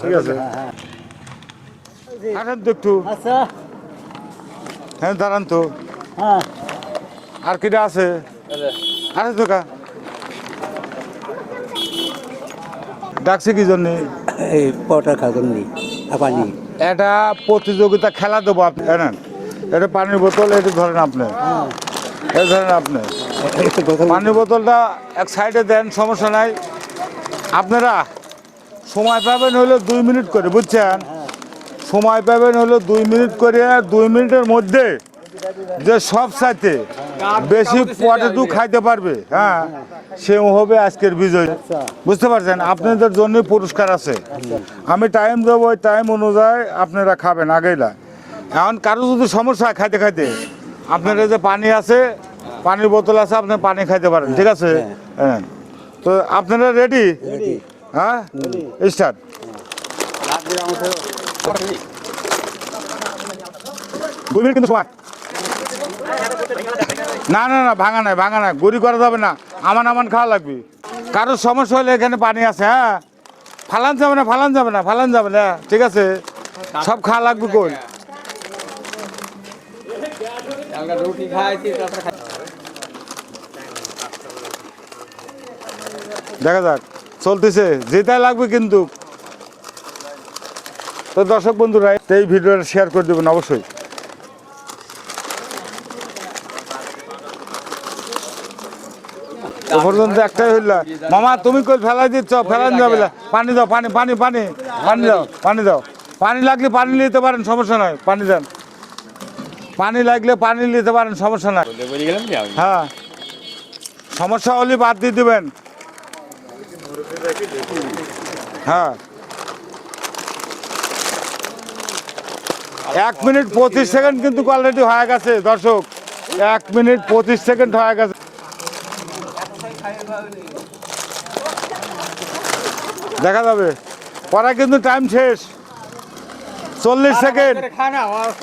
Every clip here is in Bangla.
ঠিক আছে। আসেন তো একটু। আচ্ছা। হ্যাঁ দাঁড়ান তো। হ্যাঁ। আর কিটা আছে? আছে তো কা? ডাকছে কি জন্যে? এই পটার খাগন্দি আপানি এটা প্রতিযোগিতা খেলা দেবো আপনি জানেন এটা পানির বোতল এটা ধরেন আপনি। এটা ধরেন আপনি। পানির বোতলটা এক সাইডে দেন সমস্যা নাই। আপনারা সময় পাবেন হলো দুই মিনিট করে বুঝছেন? সময় পাবেন হলো দুই মিনিট করে দুই মিনিটের মধ্যে যে সব সাথে বেশি পটেটু খাইতে পারবে হ্যাঁ? সে হবে আজকের বিজয়। বুঝতে পারছেন? আপনাদের জন্য পুরস্কার আছে। আমি টাইম দেবো ওই টাইম অনুযায়ী আপনারা খাবেন আগেই না এখন কারও যদি সমস্যা হয় খাইতে খাইতে আপনার যে পানি আছে পানির বোতল আছে আপনি পানি খাইতে পারেন ঠিক আছে? হ্যাঁ। তো আপনারা রেডি হ্যাঁ? কিন্তু সময় না না না, ভাঙা নাই ভাঙা নাই। গুড়ি করা যাবে না। আমান আমান খাওয়া লাগবে। কারোর সমস্যা হলে এখানে পানি আছে হ্যাঁ? ফালান যাবে না, ফালান যাবে না, ফালান যাবে না, ঠিক আছে? সব খাওয়া লাগবে কই? দেখা যাক। চলতেছে যেটাই লাগবে কিন্তু। তো দর্শক বন্ধুরা এই ভিডিওটা শেয়ার করে দেবেন অবশ্যই। পর্যন্ত একটাই হইল। মামা তুমি কই ফেলাই দিচ্ছ? ফেলান যাবে। পানি দাও পানি পানি পানি। পানি দাও পানি দাও। পানি লাগলে পানি নিতে পারেন সমস্যা নয় পানি দেন। পানি লাগলে পানি নিতে পারেন সমস্যা আমি। হ্যাঁ। সমস্যা হলে বাদ দিয়ে দেবেন। হ্যাঁ। এক মিনিট পঁচিশ সেকেন্ড কিন্তু অলরেডি হয়ে গেছে দর্শক। এক মিনিট পঁচিশ সেকেন্ড হয়ে গেছে। দেখা যাবে। পরে কিন্তু টাইম শেষ। চল্লিশ সেকেন্ড।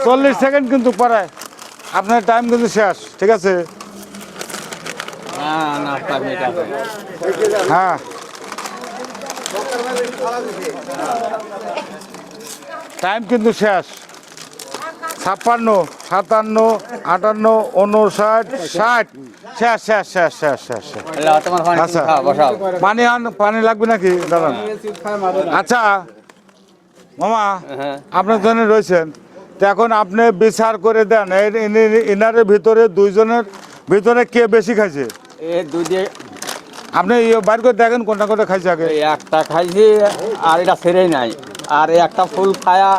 চল্লিশ সেকেন্ড কিন্তু পরে। আপনার টাইম কিন্তু শেষ ঠিক আছে। হ্যাঁ। টাইম কিন্তু শেষ। ছাপ্পান্ন সাতান্ন আটান্ন উনষাট ষাট। শেষ শেষ শেষ শেষ শেষ আচ্ছা। পানি আন পানি লাগবে নাকি? দাদা আচ্ছা। মামা হ্যাঁ। আপনার জন্য রয়েছেন। তো এখন আপনি বিচার করে দেন। এর ইনারের ভিতরে দুইজনের ভিতরে কে বেশি খাইছে? আপনি ইয়ে বাইর করে দেখেন কোনটা কোনটা খাইছে আগে। একটা খাইছি আর এটা ছেড়েই নাই। আর একটা ফুল খায়া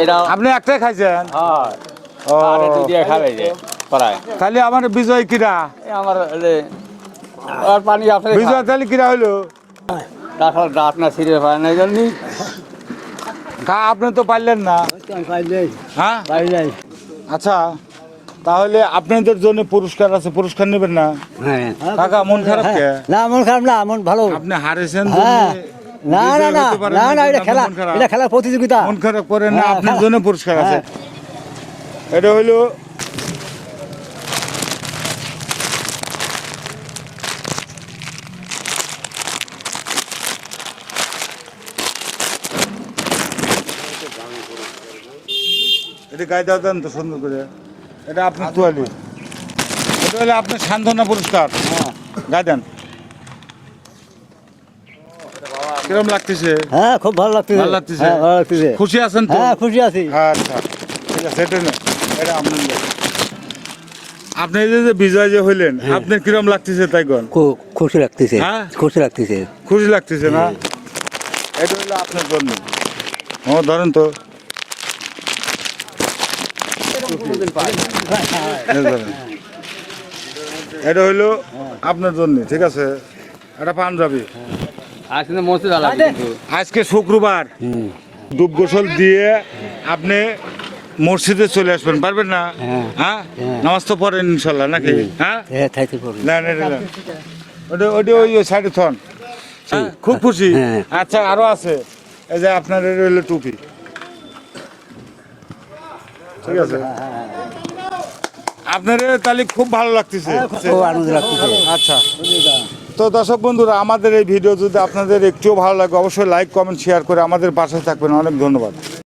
এটা আপনি একটাই খাইছেন? হয়। তাহলে আমার বিজয় কিরা? আমার এই যে আর পানি আপনি বিজয় তাহলে কিরা হইল? তাছাড়া দাঁত না ছিঁড়ে পায় না কা আপনি তো পারলেন না। হ্যাঁ? আচ্ছা। তাহলে আপনাদের জন্য পুরস্কার আছে পুরস্কার নেবেন না? হ্যাঁ। কাকা মন খারাপ কে? না মন খারাপ না মন ভালো। আপনি হারেছেন হ্যাঁ। না না না না না এটা খেলা এটা খেলার প্রতিযোগিতা। মন খারাপ করেন না হ্যাঁ, আপনার হ্যাঁ। জন্য পুরস্কার আছে। হ্যাঁ। এটা হইল এটা গায়ে দাও দেন তো সুন্দর করে। এটা আপনার তোয়ালি। এটা হলে আপনার সান্ত্বনা পুরস্কার। গায়ে দেন। কিরম লাগতেছে? হ্যাঁ খুব ভালো লাগতেছে। ভালো লাগতেছে? হ্যাঁ ভালো লাগতেছে। খুশি আছেন তো? হ্যাঁ খুশি আছি। আচ্ছা। ঠিক আছে এটা না এটা আপনার আপনি যে বিজয় যে হইলেন আপনার কিরম লাগতেছে তাই খুব খুশি লাগতেছে। হ্যাঁ? খুশি লাগতেছে। খুশি লাগতেছে না? এটা হলো আপনার জন্য ও ধরেন তো। এটা হইল আপনার জন্য ঠিক আছে? এটা পাঞ্জাবি। আজকে শুক্রবার। ডুব গোসল দিয়ে আপনি মসজিদে চলে আসবেন পারবেন না? হ্যাঁ। হ্যাঁ? হ্যাঁ। নামাজ তো পড়েন ইনশাল্লাহ নাকি? হ্যাঁ? হ্যাঁ না না। ওটা ওটা ওই সাইডে থন। খুব খুশি। আচ্ছা আরও আছে। এই যে আপনার এই হলো টুপি। ঠিক আছে। আপনার তাহলে খুব ভালো লাগতেছে। খুব আনন্দ লাগতেছে। আচ্ছা। তো দর্শক বন্ধুরা আমাদের এই ভিডিও যদি আপনাদের একটুও ভালো লাগে অবশ্যই লাইক কমেন্ট শেয়ার করে আমাদের পাশে থাকবেন। অনেক ধন্যবাদ।